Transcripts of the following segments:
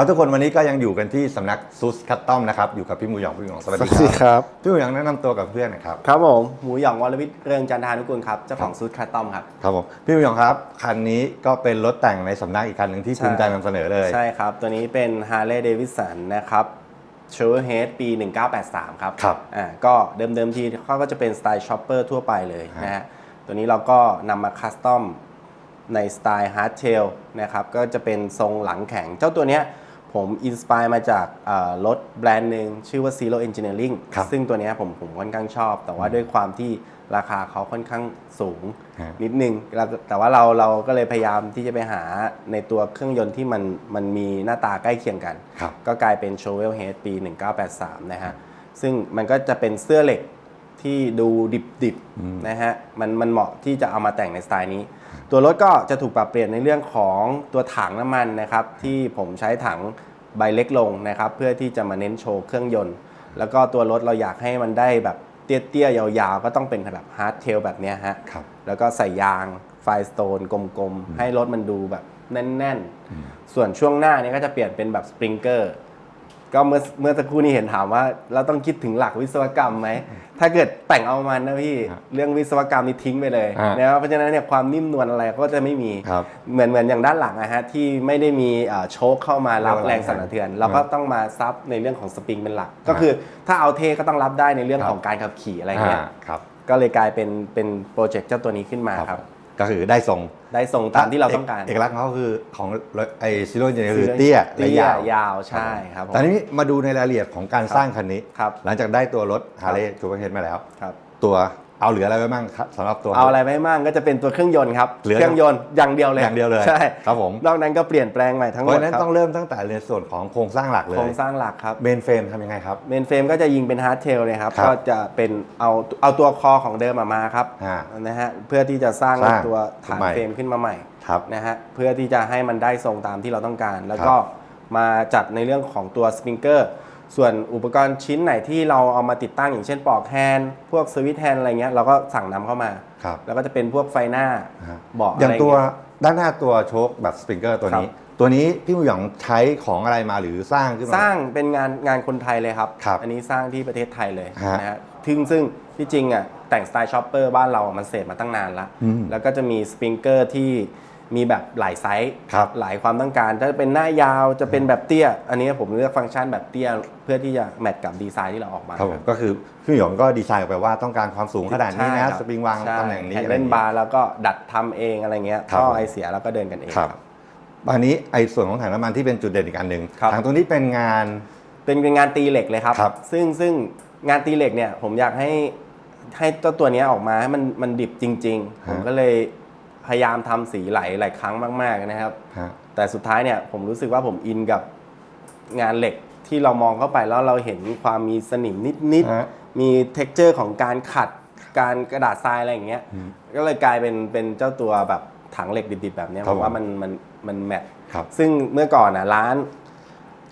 ครับทุกคนวันนี้ก็ยังอยู่กันที่สำนักซูสคัตตอมนะครับอยู่กับพี่หมูหยองพี่หมูหยองสวัสสวัดีสดีคครับรับ พี่หมูหยองแนะนำตัวกับเพื่อนหนะครับครับผม หมูหยองวรวิทย์เรืองจันทานุกุลครับ เจ้าของครับซูดคาตอมครับ ครับผมพี่หมูหยองครับคันนี้ก็เป็นรถแต่งในสำนักอีกคันหนึ่งที่ใช่ ภูมิใจนำเสนอเลยใช่ครับ ตัวนี้เป็น Harley Davidson นะครับ c h e v r o l e t ปี 1983 ครับครับ อ่าก็เดิมๆทีเขาก็จะเป็นสไตล์ช็อปเปอร์ทั่วไปเลยฮะนะฮะตัวนี้เราก็นำมาคัสตอมในสไตล์ฮาร์ดเทลนะครับ ก็จะเป็นทรงหลังแข็ง เจ้าตัวเนี้ย ผมอินสปายมาจากเอ่อรถแบรนด์หนึ่งชื่อว่า Zero Engineering ครับซึ่งตัวเนี้ยผมผมค่อนข้างชอบ แต่ว่าด้วยความที่ราคาเขาค่อนข้างสูงฮะนิดนึงแล้วแต่ว่าเราเราก็เลยพยายามที่จะไปหาในตัวเครื่องยนต์ที่มันมันมีหน้าตาใกล้เคียงกันครับก็กลายเป็น c h o v e l Head ปี 1983 นะฮะ ซึ่งมันก็จะเป็นเสื้อเหล็ก ที่ดูดิบๆนะฮะมันมันเหมาะที่จะเอามาแต่งในสไตล์นี้ ตัวรถก็จะถูกปรับเปลี่ยนในเรื่องของตัวถังน้ำมันนะครับที่ผมใช้ถังใบเล็กลงนะครับเพื่อที่จะมาเน้นโชว์เครื่องยนต์ แล้วก็ตัวรถเราอยากให้มันได้แบบเตี้ยๆยาวๆ ก็ต้องเป็นแบบฮาร์ดเทลแบบเนี้ยฮะครับแล้วก็ใส่ยางไฟสโตนกลมๆ ให้รถมันดูแบบแน่นๆ ส่วนช่วงหน้านี้ก็จะเปลี่ยนเป็นแบบสปริงเกอร์ ก็เมื่อเมื่อสักครู่นี้เห็นถามว่า เราต้องคิดถึงหลักวิศวกรรมไหม ถ้าเกิดแต่งเอามันนะพี่ครับเรื่องวิศวกรรมนี่ทิ้งไปเลยฮะนะครับเพราะฉะนั้นเนี่ยความนิ่มนวลอะไรก็จะไม่มีครับเหมือนเหมือนอย่างด้านหลังนะฮะที่ไม่ได้มีเอ่อโชคเข้ามารับแรแรงงสั่นสะเทือน เราก็ต้องมาซับในเรื่องของสปริงเป็นหลัก ก็ฮะคือถ้าเอาเทก็ต้องรับได้ในเรื่องครับของการขับขี่อะไรเงี้ยอ่าครับก็เลยกลายเป็นเป็นโปรเจกต์เจ้าตัวนี้ขึ้นมาครับ ก็คือได้ทรงได้ทรงตามที่เราต้องการ เอกลักษณ์ของเขาคือของไอซิโร่เจเนคือเตี้ยและเตี้ยยาวยาวใช่ครับผมตอนนี้มาดูในรายละเอียดของการสร้างคันนี้ครับหลังจากได้ตัวรถฮาร์เลย์จูเปอร์เฮดมาแล้วครับตัว เอาเหลืออะไรไว้บ้างครับสำหรับตัวเอาอะไรไม่มั่งก็จะเป็นตัวเครื่องยนต์ครับเหลือเครื่องยนต์อย่างเดียวเลยอย่างเดียวเลยใช่ครับผมนอกนั้นก็เปลี่ยนแปลงใหม่ทั้งหเพมราะดฉะนั้นครับต้องเริ่มตั้งแต่ในส่วนของโครงสร้างหลักเลโครยงสร้างหลักครับเมนเฟรมทำยังไงครับเมนเฟรมก็จะยิงเป็นฮาร์ดเทลเลยครับครับก็จะเป็นเอาเอาตัวคอของเดิมมามาครับอ่านะฮะเพื่อที่จะสร้างสร้างตัวฐานใหม่เฟรมขึ้นมาใหม่ครับนะฮะเพื่อที่จะให้มันได้ทรงตามที่เราต้องการ แล้วครับก็มาจัดในเรื่องของตัวสปริงเกอร์ ส่วนอุปกรณ์ชิ้นไหนที่เราเอามาติดตั้งอย่างเช่นปลอกแฮนด์พวกสวิตช์แฮนด์อะไรเงี้ยเราก็สั่งนำเข้ามาครับแล้วก็จะเป็นพวกไฟหน้าฮะเบาะอย่างอะไรตัวเงี้ยด้านหน้าตัวโชคแบบสปริงเกอร์ตัวนี้ ตัวนี้พี่หมูหยองใช้ของอะไรมาหรือสร้างขึ้นมาสร้างเป็นงานงานคนไทยเลยครับครับอันนี้สร้างที่ประเทศไทยเลยฮะนะฮะซึ่งซึ่งที่จริงอะแต่งสไตล์ช็อปเปอร์บ้านเรามันเสร็จมาตั้งนานละอืมแล้วก็จะมีสปริงเกอร์ที่ มีแบบหลายไซส์ครับ หลายความต้องการถ้าเป็นหน้ายาวจะเป็นแบบเตี้ย อันนี้ผมเลือกฟังก์ชันแบบเตี้ยเพื่อที่จะแมทกับดีไซน์ที่เราออกมาครับผมก็คือพี่หมูหยองก็ดีไซน์ออกไปว่าต้องการความสูงขนาดนี้ใช่นะครับสปริงวางใช่ตำแหน่งนี้แฮนอะด์ไรเล่อนย่างบางี้ร์แล้วก็ดัดทำเองอะไรเงี้ยครับท่อผมไอเสียแล้วก็เดินกันเองครับครับอันนี้ไอ้ส่วนของถังน้ำมันที่เป็นจุดเด่นอีกอันหนึ่งครับถังตรงนี้เป็นงานเป็นเป็นงานตีเหล็กเลยครับครับซึ่งซึ่งงานตีเหล็กเนี่ยผมอยากให้ให้เจ้าตัวเนี้ยออกมาให้มันมันดิบจริง ๆ ผมก็เลย พยายามทำสีไหลหลายครั้งมาก ๆนะครับฮะแต่สุดท้ายเนี่ยผมรู้สึกว่าผมอินกับงานเหล็กที่เรามองเข้าไปแล้วเราเห็นความมีสนิมนิดฮะๆมีเท็กเจอร์ของการขัดการกระดาษทรายอะไรอย่างเงี้ยก็เลยกลายเป็นเป็นเจ้าตัวแบบถังเหล็กดิบๆแบบเนี้ยครัผบมว่าผมมันมันมันแมทครับซึ่งเมื่อก่อนอะร้าน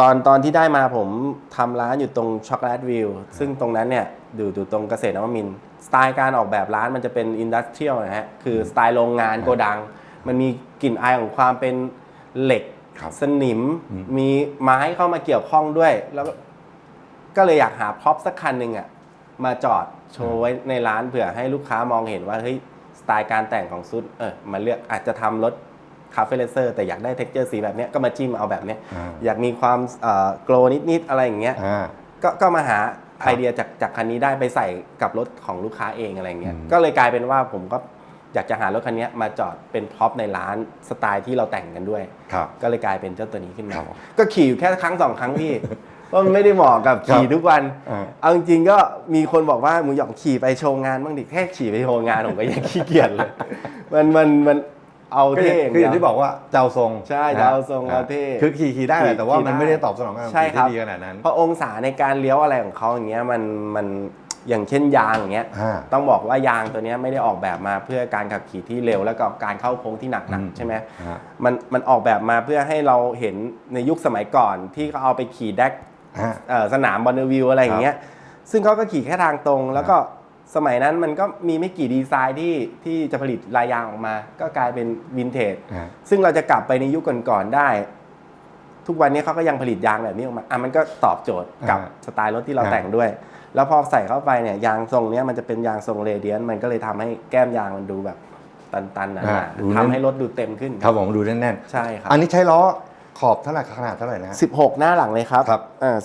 ตอนตอนที่ได้มาผมทำร้านอยู่ตรงช็อกโกแลตวิวซึ่งตรงนั้นเนี่ยอยู่อยู่ตรงเกษตรนวมินทร์ สไตล์การออกแบบร้านมันจะเป็นอินดัสเทรียลนะฮะคือสไตล์โรงงานโกดัง มันมีกลิ่นอายของความเป็นเหล็กครับสนิมมีไม้เข้ามาเกี่ยวข้องด้วย แล้วก็ก็เลยอยากหาพ็อปสักคันหนึ่งอะมาจอดโชว์ไว้ในร้านเผื่อให้ลูกค้ามองเห็นว่าเฮ้ยสไตล์การแต่งของซุดเออมาเลือกอาจจะทำรถคาเฟ่เลเซอร์แต่อยากได้เท็กเจอร์สีแบบเนี้ยก็มาจิ้มเอาแบบเนี้ยอ่าอยากมีความโกลนิดๆอะไรอย่างเงี้ยอ่าก็ก็มาหาครับ ไอเดียจากจากคันนี้ได้ไปใส่กับรถของลูกค้าเองอะไรเงี้ยอืมก็เลยกลายเป็นว่าผมก็อยากจะหารถคันนี้มาจอดเป็นพ็อปในร้านสไตล์ที่เราแต่งกันด้วยครับก็เลยกลายเป็นเจ้าตัวนี้ขึ้นมาครับผมก็ขี่อยู่แค่ครั้งสองครั้งพี่เพราะมันไม่ได้เหมาะกับขี่ทุกวันอ่าเอาจริงๆก็มีคนบอกว่าหมูหยองขี่ไปโชว์งานบ้างดิแค่ขี่ไปโชว์งานผมก็ยังขี้เกียจเลย มันมันมัน เอาก็อเท่ย่างคืออย่างที่บอกว่าเจ้าทรงใช่นะเจ้าทรงอ่เอาเท่คือขี่ขี่ได้แหละแต่ว่าขี่มันได้ไม่ได้ตอบสนองการใช่ขี่ครับที่ดีขนาดนั้นเพราะองศาในการเลี้ยวอะไรของเขาอย่างเงี้ยมันมันอย่างเช่นยางอย่างเงี้ยอ่าต้องบอกว่ายางตัวเนี้ยไม่ได้ออกแบบมาเพื่อการขับขี่ที่เร็ว แล้วก็การเข้าโค้งที่หนักอืมๆใช่ไหมฮะมันมันออกแบบมาเพื่อให้เราเห็นในยุคสมัยก่อนที่เขาเอาไปขี่แดกอ่าเอ่อสนามบอลวิวอะไรอย่างเงี้ยซึ่งเขาก็ขี่แค่ทางตรงแล้วก็ สมัยนั้นมันก็มีไม่กี่ดีไซน์ที่ที่จะผลิตลายยางออกมา ก็กลายเป็นวินเทจอ่า ซึ่งเราจะกลับไปในยุคก่อนๆได้ ทุกวันนี้เขาก็ยังผลิตยางแบบนี้ออกมาอะมันก็ตอบโจทย์กับอ่าสไตล์รถที่เราอ่า แต่งด้วย แล้วพอใส่เข้าไปเนี่ยยางทรงเนี้ยมันจะเป็นยางทรงเรเดียนมันก็เลยทำให้แก้มยางมันดูแบบตันๆหนาอ่าดูๆแน่น ทำให้รถดูเต็มขึ้นครับผมดูแน่นใช่ครับ ๆอันนี้ใช้ล้อขอบเท่าไหร่ขนาดเท่าไหร่นะฮะ16หน้าหลังเลยครับครับ อ่า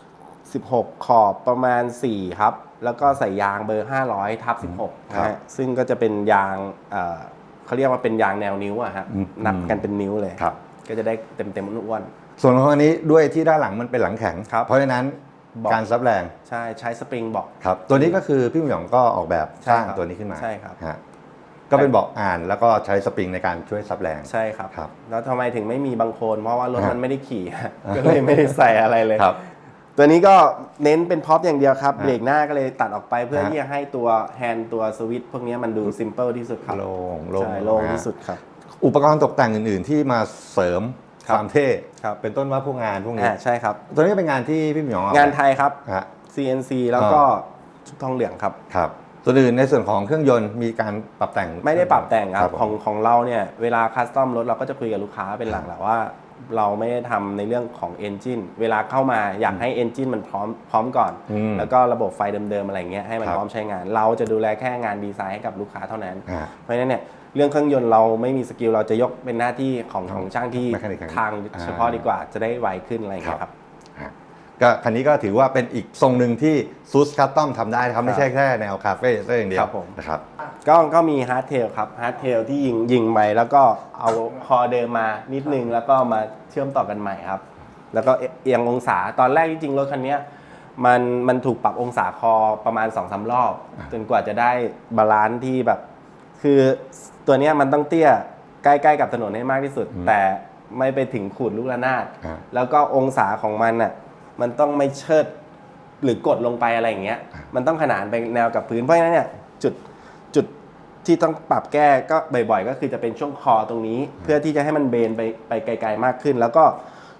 16 16ขอบประมาณ4ครับ แล้วก็ใส่ยางเบอร์ 500ทับ16ครับนะฮะซึ่งก็จะเป็นยางเอ่อเขาเรียกว่าเป็นยางแนวนิ้วอะครับอืมนับกันเป็นนิ้วเลยครับ ก็จะได้เต็มเต็มๆอ้วนส่วนของอันนี้ด้วยที่ด้านหลังมันเป็นหลังแข็งครับเพราะฉะนั้นบอกการซับแรงๆใช่ใช้สปริงบอกครับตัวนี้ก็คือพี่หมยองก็ออกแบบใช่สร้างครับตัวนี้ขึ้นมาใช่ครับฮะก็เป็นเบอกอ่านแล้วก็ใช้สปริงในการช่วยซับแรงใช่ครับครับ แล้วทำไมถึงไม่มีบางโคลนเพราะว่ารถฮะมันไม่ได้ขี่ก็เลยไม่ได้ใส่อะไรเลยครับ ตัวนี้ก็เน้นเป็นพ็อปอย่างเดียวครับฮะเบรกหน้าก็เลยตัดออกไปเพื่อฮะที่จะให้ตัวแฮนด์ตัวสวิตช์พวกนี้มันดูซิมเ l ิลที่สุดครับโล่งโล่งใช่โล่งนะฮะที่สุดครับ อุปกรณ์ตกแต่งอื่น ๆ ที่มาเสริมคครับวามเท่ครับเป็นต้นว่าพวกงานพวกนี้อ่าใช่ครับ ตัวนี้ก็เป็นงานที่พี่หมยองออกงานไทยครับฮะ CNC แล้วก็ชุบทองเหลืองครับครับตัวอื่นในส่วนของเครื่องยนต์มีการปรับแต่งไม่ได้ปรับแต่งครับผมของของเราเนี่ยเวลาคัสตอมรถเราก็จะคุยกับลูกค้าเป็นหลักแหละว่า เราไม่ได้ทำในเรื่องของเอนจินเวลาเข้ามาอยากให้เอนจินมันพร้อมพร้อมก่อน อืมแล้วก็ระบบไฟเดิมๆอะไรเงี้ยให้มันครับ พร้อมใช้งาน เราจะดูแลแค่งานดีไซน์ให้กับลูกค้าเท่านั้น อ่า เพราะฉะนั้นเนี่ยเรื่องเครื่องยนต์เราไม่มีสกิลเราจะยกเป็นหน้าที่ของครับของช่างที่ Mechanic ทางเฉพาะดีกว่าจะได้ไวขึ้นอะไรอย่างเงี้ยครับฮะ ก็คันนี้ก็ถือว่าเป็นอีกทรงหนึ่งที่ซูสคัสตอมทำได้นะครับ ไม่ใช่แค่แนวคาเฟ่ซะอย่างเดียวครับผม นะครับ ก็ก็มีฮาร์ดเทลครับฮาร์ดเทลที่ยิงยิงไปแล้วก็เอาคอเดิมมานิดนึงแล้วก็มาเชื่อมต่อกันใหม่ครับ แล้วก็เอียงองศาตอนแรกจริงๆรถคันเนี้ยมันมันถูกปรับองศาคอประมาณ2อสารอบ จนกว่าจะได้บาลานซ์ที่แบบ คือตัวเนี้ยมันต้องเตี้ยใกล้ๆกับถนนให้มากที่สุดอืมแต่ไม่ไปถึงขูดลูกระนาด อ่า แล้วก็องศาของมันน่ะ มันต้องไม่เชิดหรือกดลงไปอะไรอย่างเงี้ย มันต้องขนานไปแนวกับพื้น เพราะฉะนั้นเนี่ยจุดจุดที่ต้องปรับแก้ก็บ่อยๆ ก็คือจะเป็นช่วงคอตรงนี้ เพื่อที่จะให้มันเบนไปไปไกล ๆ มากขึ้น แล้วก็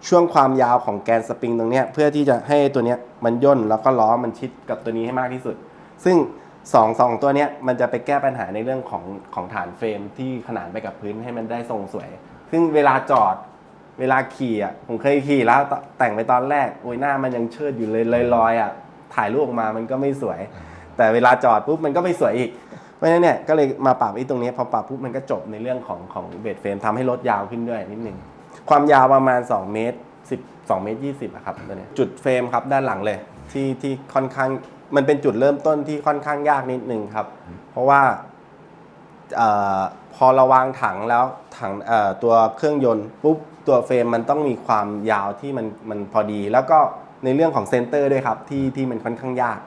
ช่วงความยาวของแกนสปริงตรงเนี้ยเพื่อที่จะให้ตัวเนี้ยมันย่นแล้วก็ล้อมันชิดกับตัวนี้ให้มากที่สุด ซึ่งสองสองตัวเนี้ยมันจะไปแก้ปัญหาในเรื่องของของฐานเฟรมที่ขนานไปกับพื้นให้มันได้ทรงสวย ซึ่งเวลาจอด เวลาขี่อะผมเคยขี่แล้วแต่งไปตอนแรกโอ้ยหน้ามันยังเชิดอยู่เลยลอยๆอะถ่ายรูปออกมามันก็ไม่สวย แต่เวลาจอดปุ๊บมันก็ไม่สวยอีกเพราะฉะนั้นเนี่ยก็เลยมาปรับไอ้ตรงนี้พอปรับปุ๊บมันก็จบในเรื่องของของเบดเฟรมทำให้รถยาวขึ้นด้วยนิดนึงความยาวประมาณ 2 เมตร 10 2เมตร20อะครับตัวนี้จุดเฟรมครับด้านหลังเลยที่ที่ค่อนข้างมันเป็นจุดเริ่มต้นที่ค่อนข้างยากนิดนึงครับ เพราะว่า พอเราวางถังแล้วถังตัวเครื่องยนต์ปุ๊บตัวเฟรมมันต้องมีความยาวที่มันมันพอดี แล้วก็ในเรื่องของเซนเตอร์ด้วยครับที่ที่มันค่อนข้างยาก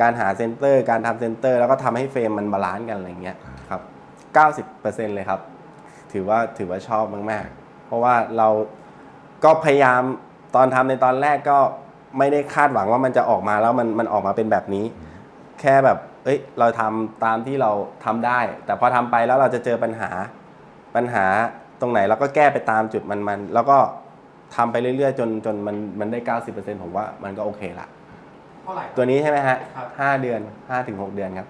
การหาเซนเตอร์ การทำเซนเตอร์ แล้วก็ทำให้เฟรมมันบาลานซ์กันอะไรเงี้ยครับ90%เลยครับ ถือว่าถือว่าชอบมากๆ เพราะว่าเราก็พยายามตอนทำในตอนแรกก็ไม่ได้คาดหวังว่ามันจะออกมาแล้วมันมันออกมาเป็นแบบนี้ แค่แบบ เอ้ยเราทำตามที่เราทำได้ แต่พอทำไปแล้วเราจะเจอปัญหาปัญหาตรงไหนเราก็แก้ไปตามจุดมันมันแล้วก็ทำไปเรื่อยๆ จนจนมันมันได้90%ผมว่ามันก็โอเคละเท่าไหร่ตัวนี้ใช่ไหมฮะครับห้าเดือนห้าถึงหกเดือนครับ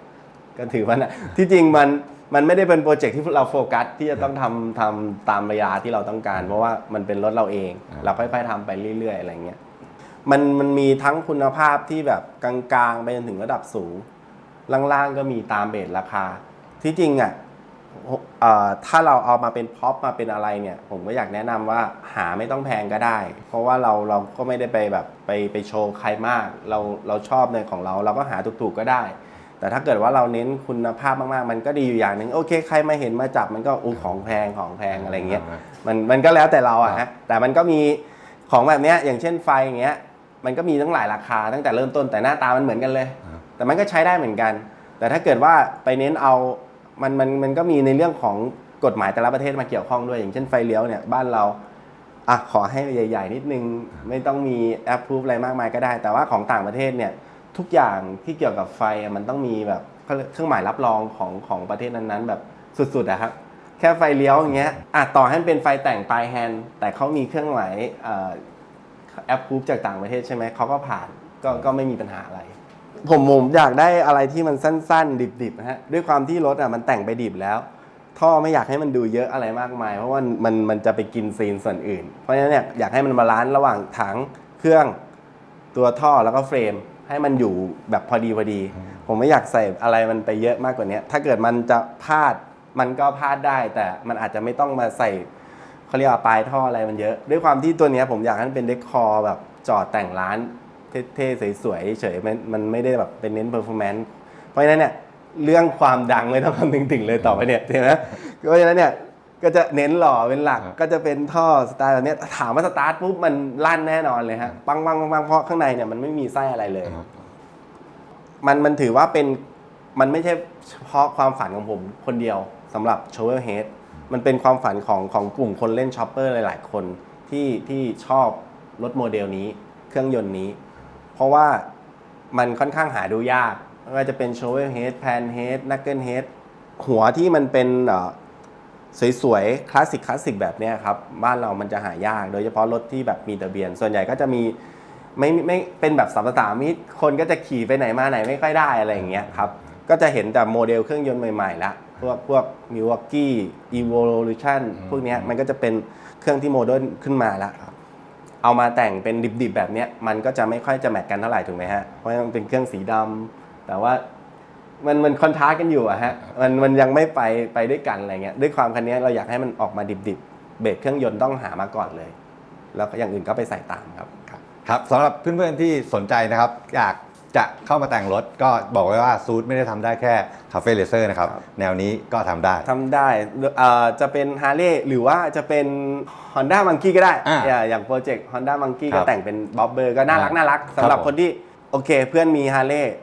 ก็ถือว่านะที่จริงมันมันไม่ได้เป็นโปรเจกต์ที่เราโฟกัสที่จะต้องทำทำตามเวลาที่เราต้องการ เพราะว่ามันเป็นรถเราเองอ่าเราค่อยๆทำไปเรื่อยๆ อะไรเงี้ยมันมันมีทั้งคุณภาพที่แบบกลางๆ ไปจนถึงระดับสูง ล่างๆก็มีตามเบสราคา ที่จริงอะเอ่อถ้าเราเอามาเป็นพ็อปมาเป็นอะไรเนี่ย ผมก็อยากแนะนำว่าหาไม่ต้องแพงก็ได้ เพราะว่าเราเราก็ไม่ได้ไปแบบไปไปโชว์ใครมาก เราเราชอบในของเรา เราก็หาถูกๆก็ได้ แต่ถ้าเกิดว่าเราเน้นคุณภาพมากๆ มันก็ดีอยู่อย่างหนึ่งโอเค ใครมาเห็นมาจับมันก็อู้ของแพงของแพงอะไรเงี้ยมันมันก็แล้วแต่เราอะฮะแต่มันก็มีของแบบเนี้ยอย่างเช่นไฟอย่างเงี้ยมันก็มีตั้งหลายราคาตั้งแต่เริ่มต้นแต่หน้าตามันเหมือนกันเลยอ่า แต่มันก็ใช้ได้เหมือนกัน แต่ถ้าเกิดว่าไปเน้นเอามันมันมันก็มีในเรื่องของกฎหมายแต่ละประเทศมาเกี่ยวข้องด้วย อย่างเช่นไฟเลี้ยวเนี่ยบ้านเราอะขอให้ใหญ่ ๆ นิดนึง ไม่ต้องมีแอปพูฟอะไรมากมายก็ได้ แต่ว่าของต่างประเทศเนี่ยทุกอย่างที่เกี่ยวกับไฟมันต้องมีแบบเครื่องหมายรับรองของของประเทศนั้นๆ แบบสุดๆอะครับแค่ไฟเลี้ยวอย่างเงี้ยอะต่อให้เป็นไฟแต่งปลายแฮนด์แต่เขามีเครื่องหมายแอปพูฟจากต่างประเทศใช่ไหมเขาก็ผ่านก็ก็ไม่มีปัญหาอะไร ผมผมอยากได้อะไรที่มันสั้น ๆ ดิบๆนะฮะด้วยความที่รถอะมันแต่งไปดิบแล้ว ท่อไม่อยากให้มันดูเยอะอะไรมากมาย เพราะว่ามันมันจะไปกินซีนส่วนอื่น เพราะฉะนั้นเนี่ยอยากให้มันบาลานซ์ระหว่างถังเครื่องตัวท่อแล้วก็เฟรม ให้มันอยู่แบบพอดีพอดี ผมไม่อยากใส่อะไรมันไปเยอะมากกว่านี้ถ้าเกิดมันจะพลาดมันก็พลาดได้ แต่มันอาจจะไม่ต้องมาใส่เขาเรียกว่าปลายท่ออะไรมันเยอะ ด้วยความที่ตัวนี้ผมอยากให้มันเป็นเดคอร์แบบจอดแต่งร้าน เท่ๆสวยๆเฉยๆมันมันไม่ได้แบบเป็นเน้นเพอร์ฟอร์แมนซ์เพราะฉะนั้นเนี่ยเรื่องความดังไม่ต้องคำนึงถึงเลยต่อไปเนี่ยใช่ไหมเพราะฉะนั้นเนี่ยก็จะเน้นหล่อเป็นหลักครับก็จะเป็นท่อสไตล์แบบเนี้ยถามว่าสตาร์ทปุ๊บมันลั่นแน่นอนเลยฮะปังปังปังปังเพราะข้างในเนี่ยมันไม่มีไส้อะไรเลย มันมันถือว่าเป็นมันไม่ใช่เฉพาะความฝันของผมคนเดียวสำหรับ s h o w e l Head มันเป็นความฝันของของกลุ่มคนเล่นช็อปเปอร์หลาย ๆ คนที่ที่ชอบรถโมเดลนี้ เครื่องยนต์นี้ เพราะว่ามันค่อนข้างหาดูยากไม่ว่าจะเป็น s h o w e l Head Pan Head Knuckle Head หัวที่มันเป็นอ่อสวยๆ คลาสสิกคลาสสิกแบบนี้ครับ บ้านเรามันจะหายาก โดยเฉพาะรถที่แบบมีทะเบียน ส่วนใหญ่ก็จะมีไม่ไม่เป็นแบบสามสามมิตรคนก็จะขี่ไปไหนมาไหนไม่ค่อยได้อะไรอย่างเงี้ยครับ ก็จะเห็นแต่โมเดลเครื่องยนต์ใหม่ๆละพวกพวก Milwaukee Evolution พวกนี้มันก็จะเป็นเครื่องที่โมเดิร์นขึ้นมาและ เอามาแต่งเป็นดิบๆแบบเนี้ยมันก็จะไม่ค่อยจะแมทกันเท่าไหร่ถูกไหมฮะเพราะมันเป็นเครื่องสีดำแต่ว่ามันมันคอนทราสกันอยู่อะฮะมันมันยังไม่ไปไปด้วยกันอะไรเงี้ยด้วยความคันนี้เราอยากให้มันออกมาดิบๆเบรกเครื่องยนต์ต้องหามาก่อนเลย แล้วอย่างอื่นก็ไปใส่ตามครับครับสำหรับเพื่อนๆที่สนใจนะครับอยาก จะเข้ามาแต่งรถก็บอกไว้ว่าซูดไม่ได้ทำได้แค่คาเฟ่เลเซอร์นะครับครับ แนวนี้ก็ทำได้ ทำได้เอ่อจะเป็นฮาร์เลย์หรือว่าจะเป็น Honda Monkey ก็ได้ อ่าอย่าอย่างโปรเจกต์ Honda Monkey ครัก็บแต่งเป็นบ๊อบเบอร์ก็น่ารักอ่าน่ารักครับสำหรับผมคนที่ โอเคเพื่อนมีฮาร์เลย์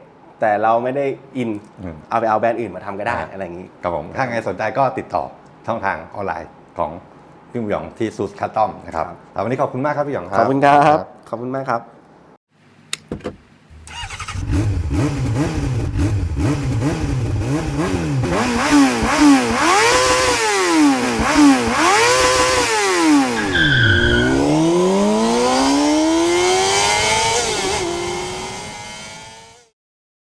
แต่เราไม่ได้อิน อืมเอาไปเอาแบรนด์อื่นมาทำก็ได้อ่า อะไรอย่างนี้ ครับผม ถ้าไงสนใจก็ติดต่อช่องทางออนไลน์ของพี่หยองที่ซูสคัตตอมนะครับครับแล้ววันนี้ขอบคุณมากครับพี่หยองครับ ขอบคุณครับ ขอบคุณมากครับ